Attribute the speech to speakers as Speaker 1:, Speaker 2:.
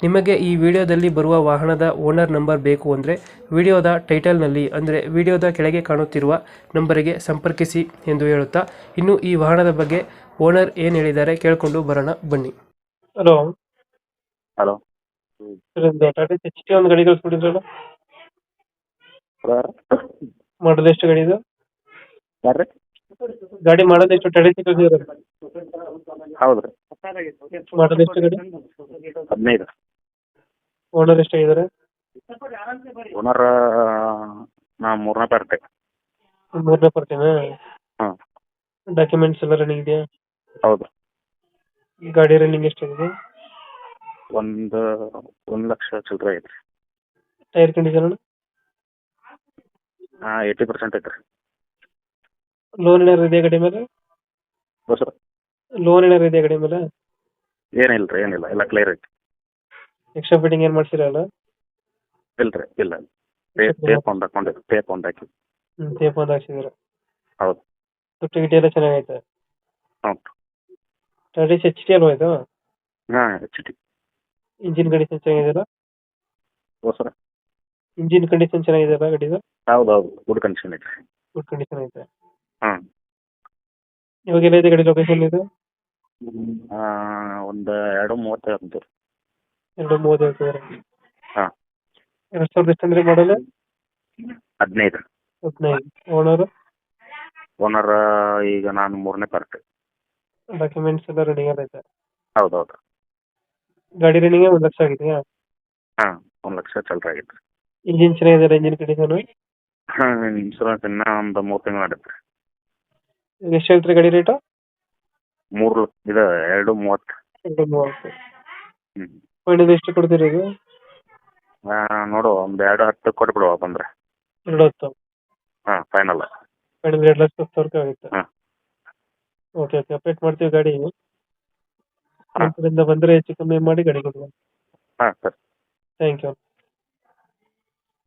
Speaker 1: ನಿಮಗೆ ಈ ವಿಡಿಯೋದಲ್ಲಿ ಬರುವ ವಾಹನದ ಓನರ್ ನಂಬರ್ ಬೇಕು ಅಂದರೆ ವಿಡಿಯೋದ ಟೈಟಲ್ನಲ್ಲಿ ಅಂದರೆ ವಿಡಿಯೋದ ಕೆಳಗೆ ಕಾಣುತ್ತಿರುವ ನಂಬರಿಗೆ ಸಂಪರ್ಕಿಸಿ ಎಂದು ಹೇಳುತ್ತಾ ಇನ್ನು ಈ ವಾಹನದ ಬಗ್ಗೆ ಓನರ್ ಏನು ಹೇಳಿದ್ದಾರೆ ಕೇಳಿಕೊಂಡು ಬರೋಣ ಬನ್ನಿ. Hello.
Speaker 2: Hello.
Speaker 1: Tata H T ಒಂದು ಗಾಡಿ ಕಳ್ಸ್ಕೊಟ್ಟಿದ್ರಲ್ಲ?
Speaker 2: ಯಾರು
Speaker 1: ಮಾಡೋದು ಎಷ್ಟು ಗಾಡಿ ಇದು?
Speaker 2: ಯಾರ್ರಿ
Speaker 1: ಗಾಡಿ ಮಾಡೋದು ಎಷ್ಟು ಟಾಟಾ ಎಚ್ ಕಳ್ಸಿದ್ರೆ
Speaker 2: ಹೌದು ರೀ.
Speaker 1: ಮಾಡೋದು ಎಷ್ಟು ಗಾಡಿ?
Speaker 2: ಹದಿನೈದು.
Speaker 1: ಓನರ್ ಎಷ್ಟಾಗಿದ್ದಾರೆ
Speaker 2: ಓನರ್ ನಾ ಮೂರನೇ ಪಾರ್ಟಿ.
Speaker 1: ಮೂರನೇ ಪಾರ್ಟಿನಾ?
Speaker 2: ಹಾಂ.
Speaker 1: ಡಾಕ್ಯುಮೆಂಟ್ಸ್ ಎಲ್ಲ ರನ್ನಿಂಗ್ ಇದೆಯಾ?
Speaker 2: ಹೌದು.
Speaker 1: ಗಾಡಿ ರನ್ನಿಂಗ್ ಎಷ್ಟಿದೆ
Speaker 2: ಒಂದು ಒಂದು ಲಕ್ಷ ಚಿಲ್ಲರೆ ಐತ್ರಿ.
Speaker 1: ಟೈರ್ ಕಂಡೀಷನ್
Speaker 2: ಹಾಂ ಏಯ್ಟಿ ಪರ್ಸೆಂಟ್ ಐತ್ರಿ.
Speaker 1: ಲೋನ್ ಏನಾರು ಇದೆಯಾ ಗಾಡಿ ಮೇಲೆ?
Speaker 2: ಬಸ್
Speaker 1: ಲೋನ್ ಏನಾರು ಇದೆಯಾ ಗಾಡಿ ಮೇಲೆ?
Speaker 2: ಏನಿಲ್ಲ ರೀ ಏನಿಲ್ಲ. ಎಲ್ಲ ಕ್ಲಿಯರ್ ಐತಿ
Speaker 1: ಎಕ್ಸ್ಟ್ರಾ ಫಿಟ್ಟಿಂಗ್ ಏನ್ ಮಾಡ್ಸಿರಲ್ಲ
Speaker 2: ಇಲ್ರಿ ಇಲ್ಲ. ಟೇಪ್ ಒಂದು ಹಾಕೊಂಡಿರಿ ಟೇಪ್ ಒಂದು ಹಾಕಿ.
Speaker 1: ಹ್ಮ್ ಟೇಪ್ ಒಂದು
Speaker 2: ಹೌದು.
Speaker 1: ತುಟ್ಟಿ ಗಿಟ್ಟಿ ಎಲ್ಲ ಚೆನ್ನಾಗೈತೆ?
Speaker 2: ಹ್ಞೂ
Speaker 1: ಟಾಟಾ ಎಚ್ ಟಿ ಅಲ್ವಾ ಇದು?
Speaker 2: ಹಾಂ ಎಚ್ ಟಿ
Speaker 1: ಇಂಜಿನ್ ಕಂಡೀಷನ್ ಚೆನ್ನಾಗಿದೆಯಲ್ಲ?
Speaker 2: ಬಸ್
Speaker 1: ಇಂಜಿನ್ ಕಂಡೀಷನ್ ಚೆನ್ನಾಗಿದೆಯಲ್ಲ ಗಾಡಿದು?
Speaker 2: ಹೌದು ಹೌದು. ಗುಡ್ ಕಂಡೀಷನ್ ಐತೆ.
Speaker 1: ಗುಡ್ ಕಂಡೀಷನ್ ಐತೆ.
Speaker 2: ಹಾಂ.
Speaker 1: ಇವಾಗ ಎಲ್ಲ ಇದೆ ಗಾಡಿ ಲೊಕೇಶನ್ ಇದು?
Speaker 2: ಒಂದು ಎರಡು ಮೂವತ್ತೈದು ಅಂತೀರಿ.
Speaker 1: ಎರಡು ಮೂವತ್ತು ಹೇಳ್ತಿದ್ದಾರೆ
Speaker 2: ಹಾಂ.
Speaker 1: ಎರಡು ಸಾವಿರದ ಎಷ್ಟು ಅಂದ್ರೆ ಮಾಡಲ್ಲ
Speaker 2: ಹದಿನೈದು.
Speaker 1: ಹದಿನೈದು. ಓನರ್
Speaker 2: ಓನರ್ ಈಗ ನಾನು ಮೂರನೇ ಪಾರ್ಟ್
Speaker 1: ಡಾಕ್ಯುಮೆಂಟ್ಸ್ ಎಲ್ಲ ರೆಡಿ ಆಗೈತೆ
Speaker 2: ಹೌದು ಹೌದು
Speaker 1: ಗಾಡಿ ರನ್ನಿಂಗ್ ಒಂದು ಲಕ್ಷ ಆಗಿದೆಯಾ?
Speaker 2: ಹಾಂ ಒಂದು ಲಕ್ಷ ಚಲ್ರ ಆಗೈತೆ
Speaker 1: ಇಂಜಿನ್ ಚೆನ್ನಾಗಿದೆ ಇಂಜಿನ್ ಕಂಡೀಷನ್
Speaker 2: ಹಾಂ ಇನ್ಶೂರೆನ್ಸ್ ಇನ್ನೂ ಒಂದು ಮೂರು ತಿಂಗಳು ನಡೀತೆ
Speaker 1: ಎಷ್ಟು ಹೇಳ್ತೀರಿ ಗಾಡಿ ರೇಟು
Speaker 2: ಮೂರು ಇದು ಎರಡು ಮೂವತ್ತು.
Speaker 1: ಎರಡು ಮೂವತ್ತು.
Speaker 2: ಹ್ಞೂ
Speaker 1: ಫೈನಲ್ ಎಷ್ಟು ಕೊಡ್ತೀರಿ ಇದು
Speaker 2: ನೋಡು ಒಂದು ಎರಡು ಹತ್ತು ಕೊಟ್ಬಿಡುವ ಬಂದ್ರೆ.
Speaker 1: ಎರಡು ಹತ್ತು?
Speaker 2: ಹಾಂ ಫೈನಲ್
Speaker 1: ಫೈನಲ್ ಎರಡು ಲಕ್ಷ ಹತ್ತು ಸಾವಿರ ಆಗುತ್ತೆ.
Speaker 2: ಹಾಂ.
Speaker 1: ಓಕೆ ಓಕೆ ಅಪ್ಡೇಟ್ ಮಾಡ್ತೀವಿ ಗಾಡಿ. ನಮ್ಮ ಕಡೆಯಿಂದ ಬಂದರೆ ಹೆಚ್ಚು ಕಮ್ಮಿ ಮಾಡಿ ಗಾಡಿ ಕೊಡುವ
Speaker 2: ಹಾಂ ಸರ್.
Speaker 1: Thank you